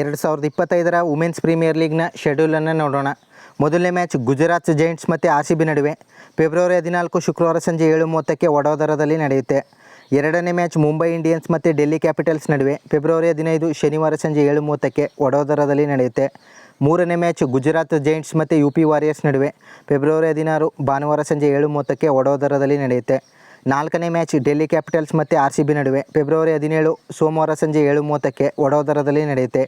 ಎರಡು ಸಾವಿರದ ಇಪ್ಪತ್ತೈದರ ವುಮೆನ್ಸ್ ಪ್ರೀಮಿಯರ್ ಲೀಗ್ನ ಶೆಡ್ಯೂಲನ್ನು ನೋಡೋಣ. ಮೊದಲನೇ ಮ್ಯಾಚ್ ಗುಜರಾತ್ ಜೈಂಟ್ಸ್ ಮತ್ತು ಆರ್ ಸಿ ಬಿ ನಡುವೆ. ಫೆಬ್ರವರಿ ಹದಿನಾಲ್ಕು, ಶುಕ್ರವಾರ ಸಂಜೆ ಏಳು ಮೂವತ್ತಕ್ಕೆ ವಡೋದರದಲ್ಲಿ ನಡೆಯುತ್ತೆ. ಎರಡನೇ ಮ್ಯಾಚ್ ಮುಂಬೈ ಇಂಡಿಯನ್ಸ್ ಮತ್ತು ಡೆಲ್ಲಿ ಕ್ಯಾಪಿಟಲ್ಸ್ ನಡುವೆ. ಫೆಬ್ರವರಿ ಹದಿನೈದು, ಶನಿವಾರ ಸಂಜೆ ಏಳು ಮೂವತ್ತಕ್ಕೆ ವಡೋದರದಲ್ಲಿ ನಡೆಯುತ್ತೆ. ಮೂರನೇ ಮ್ಯಾಚ್ ಗುಜರಾತ್ ಜೈಂಟ್ಸ್ ಮತ್ತು ಯು ಪಿ ವಾರಿಯರ್ಸ್ ನಡುವೆ. ಫೆಬ್ರವರಿ ಹದಿನಾರು, ಭಾನುವಾರ ಸಂಜೆ ಏಳು ಮೂವತ್ತಕ್ಕೆ ವಡೋದರದಲ್ಲಿ ನಡೆಯುತ್ತೆ. ನಾಲ್ಕನೇ ಮ್ಯಾಚ್ ಡೆಲ್ಲಿ ಕ್ಯಾಪಿಟಲ್ಸ್ ಮತ್ತು ಆರ್ ಸಿ ಬಿ ನಡುವೆ. ಫೆಬ್ರವರಿ ಹದಿನೇಳು, ಸೋಮವಾರ ಸಂಜೆ ಏಳು ಮೂವತ್ತಕ್ಕೆ ವಡೋದರದಲ್ಲಿ ನಡೆಯುತ್ತೆ.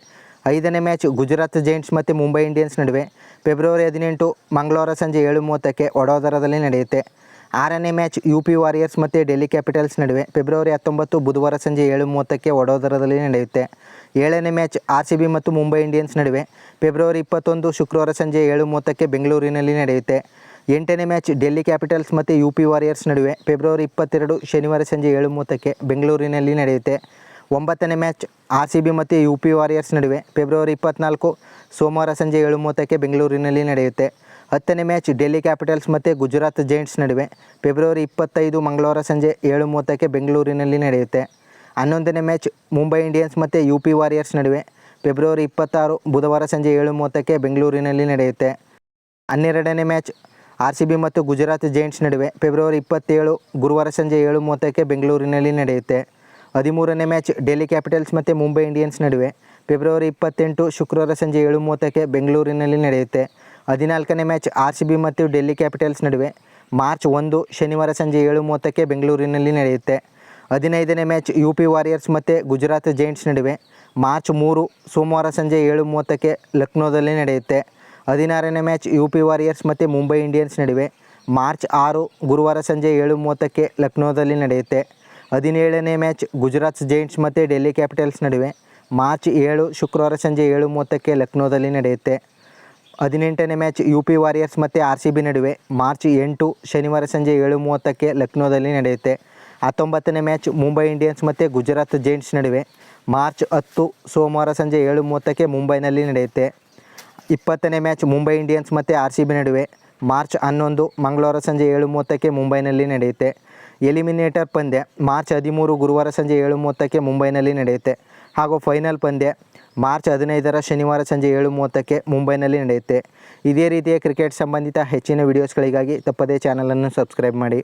ಐದನೇ ಮ್ಯಾಚ್ ಗುಜರಾತ್ ಜೈಂಟ್ಸ್ ಮತ್ತು ಮುಂಬೈ ಇಂಡಿಯನ್ಸ್ ನಡುವೆ. ಫೆಬ್ರವರಿ ಹದಿನೆಂಟು, ಮಂಗಳವಾರ ಸಂಜೆ ಏಳು ಮೂವತ್ತಕ್ಕೆ ವಡೋದರದಲ್ಲಿ ನಡೆಯುತ್ತೆ. ಆರನೇ ಮ್ಯಾಚ್ ಯು ಪಿ ವಾರಿಯರ್ಸ್ ಮತ್ತು ಡೆಲ್ಲಿ ಕ್ಯಾಪಿಟಲ್ಸ್ ನಡುವೆ. ಫೆಬ್ರವರಿ ಹತ್ತೊಂಬತ್ತು, ಬುಧವಾರ ಸಂಜೆ ಏಳು ಮೂವತ್ತಕ್ಕೆ ವಡೋದರದಲ್ಲಿ ನಡೆಯುತ್ತೆ. ಏಳನೇ ಮ್ಯಾಚ್ ಆರ್ ಸಿ ಬಿ ಮತ್ತು ಮುಂಬೈ ಇಂಡಿಯನ್ಸ್ ನಡುವೆ. ಫೆಬ್ರವರಿ ಇಪ್ಪತ್ತೊಂದು, ಶುಕ್ರವಾರ ಸಂಜೆ ಏಳು ಮೂವತ್ತಕ್ಕೆ ಬೆಂಗಳೂರಿನಲ್ಲಿ ನಡೆಯುತ್ತೆ. ಎಂಟನೇ ಮ್ಯಾಚ್ ಡೆಲ್ಲಿ ಕ್ಯಾಪಿಟಲ್ಸ್ ಮತ್ತು ಯು ಪಿ ವಾರಿಯರ್ಸ್ ನಡುವೆ ಫೆಬ್ರವರಿ ಇಪ್ಪತ್ತೆರಡು, ಶನಿವಾರ ಸಂಜೆ ಏಳು ಮೂವತ್ತಕ್ಕೆ ಬೆಂಗಳೂರಿನಲ್ಲಿ ನಡೆಯುತ್ತೆ. ಒಂಬತ್ತನೇ ಮ್ಯಾಚ್ ಆರ್ ಸಿ ಬಿ ಮತ್ತು ಯು ಪಿ ವಾರಿಯರ್ಸ್ ನಡುವೆ ಫೆಬ್ರವರಿ ಇಪ್ಪತ್ನಾಲ್ಕು, ಸೋಮವಾರ ಸಂಜೆ ಏಳು ಮೂವತ್ತಕ್ಕೆ ಬೆಂಗಳೂರಿನಲ್ಲಿ ನಡೆಯುತ್ತೆ. ಹತ್ತನೇ ಮ್ಯಾಚ್ ಡೆಲ್ಲಿ ಕ್ಯಾಪಿಟಲ್ಸ್ ಮತ್ತು ಗುಜರಾತ್ ಜೈಂಟ್ಸ್ ನಡುವೆ ಫೆಬ್ರವರಿ ಇಪ್ಪತ್ತೈದು, ಮಂಗಳವಾರ ಸಂಜೆ ಏಳು ಮೂವತ್ತಕ್ಕೆ ಬೆಂಗಳೂರಿನಲ್ಲಿ ನಡೆಯುತ್ತೆ. ಹನ್ನೊಂದನೇ ಮ್ಯಾಚ್ ಮುಂಬೈ ಇಂಡಿಯನ್ಸ್ ಮತ್ತು ಯು ಪಿ ವಾರಿಯರ್ಸ್ ನಡುವೆ ಫೆಬ್ರವರಿ ಇಪ್ಪತ್ತಾರು, ಬುಧವಾರ ಸಂಜೆ ಏಳು ಮೂವತ್ತಕ್ಕೆ ಬೆಂಗಳೂರಿನಲ್ಲಿ ನಡೆಯುತ್ತೆ. ಹನ್ನೆರಡನೇ ಮ್ಯಾಚ್ ಆರ್ ಸಿ ಬಿ ಮತ್ತು ಗುಜರಾತ್ ಜೈಂಟ್ಸ್ ನಡುವೆ ಫೆಬ್ರವರಿ ಇಪ್ಪತ್ತೇಳು, ಗುರುವಾರ ಸಂಜೆ ಏಳು ಮೂವತ್ತಕ್ಕೆ ಬೆಂಗಳೂರಿನಲ್ಲಿ ನಡೆಯುತ್ತೆ. ಹದಿಮೂರನೇ ಮ್ಯಾಚ್ ಡೆಲ್ಲಿ ಕ್ಯಾಪಿಟಲ್ಸ್ ಮತ್ತು ಮುಂಬೈ ಇಂಡಿಯನ್ಸ್ ನಡುವೆ ಫೆಬ್ರವರಿ ಇಪ್ಪತ್ತೆಂಟು, ಶುಕ್ರವಾರ ಸಂಜೆ ಏಳು ಮೂವತ್ತಕ್ಕೆ ಬೆಂಗಳೂರಿನಲ್ಲಿ ನಡೆಯುತ್ತೆ. ಹದಿನಾಲ್ಕನೇ ಮ್ಯಾಚ್ ಆರ್ ಸಿ ಬಿ ಮತ್ತು ಡೆಲ್ಲಿ ಕ್ಯಾಪಿಟಲ್ಸ್ ನಡುವೆ ಮಾರ್ಚ್ ಒಂದು, ಶನಿವಾರ ಸಂಜೆ ಏಳು ಮೂವತ್ತಕ್ಕೆ ಬೆಂಗಳೂರಿನಲ್ಲಿ ನಡೆಯುತ್ತೆ. ಹದಿನೈದನೇ ಮ್ಯಾಚ್ ಯು ಪಿ ವಾರಿಯರ್ಸ್ ಮತ್ತು ಗುಜರಾತ್ ಜೈಂಟ್ಸ್ ನಡುವೆ ಮಾರ್ಚ್ ಮೂರು, ಸೋಮವಾರ ಸಂಜೆ ಏಳು ಮೂವತ್ತಕ್ಕೆ ಲಕ್ನೋದಲ್ಲಿ ನಡೆಯುತ್ತೆ. ಹದಿನಾರನೇ ಮ್ಯಾಚ್ ಯು ಪಿ ವಾರಿಯರ್ಸ್ ಮತ್ತು ಮುಂಬೈ ಇಂಡಿಯನ್ಸ್ ನಡುವೆ. ಮಾರ್ಚ್ ಆರು, ಗುರುವಾರ ಸಂಜೆ ಏಳು ಮೂವತ್ತಕ್ಕೆ ಲಕ್ನೋದಲ್ಲಿ ನಡೆಯುತ್ತೆ. ಹದಿನೇಳನೇ ಮ್ಯಾಚ್ ಗುಜರಾತ್ ಜೈಂಟ್ಸ್ ಮತ್ತು ಡೆಲ್ಲಿ ಕ್ಯಾಪಿಟಲ್ಸ್ ನಡುವೆ. ಮಾರ್ಚ್ ಏಳು, ಶುಕ್ರವಾರ ಸಂಜೆ ಏಳು ಮೂವತ್ತಕ್ಕೆ ಲಕ್ನೋದಲ್ಲಿ ನಡೆಯುತ್ತೆ. ಹದಿನೆಂಟನೇ ಮ್ಯಾಚ್ ಯು ಪಿ ವಾರಿಯರ್ಸ್ ಮತ್ತು ಆರ್ ಸಿ ಬಿ ನಡುವೆ. ಮಾರ್ಚ್ ಎಂಟು, ಶನಿವಾರ ಸಂಜೆ ಏಳು ಮೂವತ್ತಕ್ಕೆ ಲಕ್ನೋದಲ್ಲಿ ನಡೆಯುತ್ತೆ. ಹತ್ತೊಂಬತ್ತನೇ ಮ್ಯಾಚ್ ಮುಂಬೈ ಇಂಡಿಯನ್ಸ್ ಮತ್ತು ಗುಜರಾತ್ ಜೈಂಟ್ಸ್ ನಡುವೆ. ಮಾರ್ಚ್ ಹತ್ತು, ಸೋಮವಾರ ಸಂಜೆ ಏಳು ಮೂವತ್ತಕ್ಕೆ ಮುಂಬೈನಲ್ಲಿ ನಡೆಯುತ್ತೆ. ಇಪ್ಪತ್ತನೇ ಮ್ಯಾಚ್ ಮುಂಬೈ ಇಂಡಿಯನ್ಸ್ ಮತ್ತು ಆರ್ ಸಿ ಬಿ ನಡುವೆ. ಮಾರ್ಚ್ ಹನ್ನೊಂದು, ಮಂಗಳವಾರ ಸಂಜೆ ಏಳು ಮೂವತ್ತಕ್ಕೆ ಮುಂಬೈನಲ್ಲಿ ನಡೆಯುತ್ತೆ. ಎಲಿಮಿನೇಟರ್ ಪಂದ್ಯ ಮಾರ್ಚ್ ಹದಿಮೂರು, ಗುರುವಾರ ಸಂಜೆ ಏಳು ಮೂವತ್ತಕ್ಕೆ ಮುಂಬೈನಲ್ಲಿ ನಡೆಯುತ್ತೆ. ಹಾಗೂ ಫೈನಲ್ ಪಂದ್ಯ ಮಾರ್ಚ್ ಹದಿನೈದರ ಶನಿವಾರ ಸಂಜೆ ಏಳು ಮೂವತ್ತಕ್ಕೆ ಮುಂಬೈನಲ್ಲಿ ನಡೆಯುತ್ತೆ. ಇದೇ ರೀತಿಯ ಕ್ರಿಕೆಟ್ ಸಂಬಂಧಿತ ಹೆಚ್ಚಿನ ವೀಡಿಯೋಸ್ಗಳಿಗಾಗಿ ತಪ್ಪದೇ ಚಾನಲನ್ನು ಸಬ್ಸ್ಕ್ರೈಬ್ ಮಾಡಿ.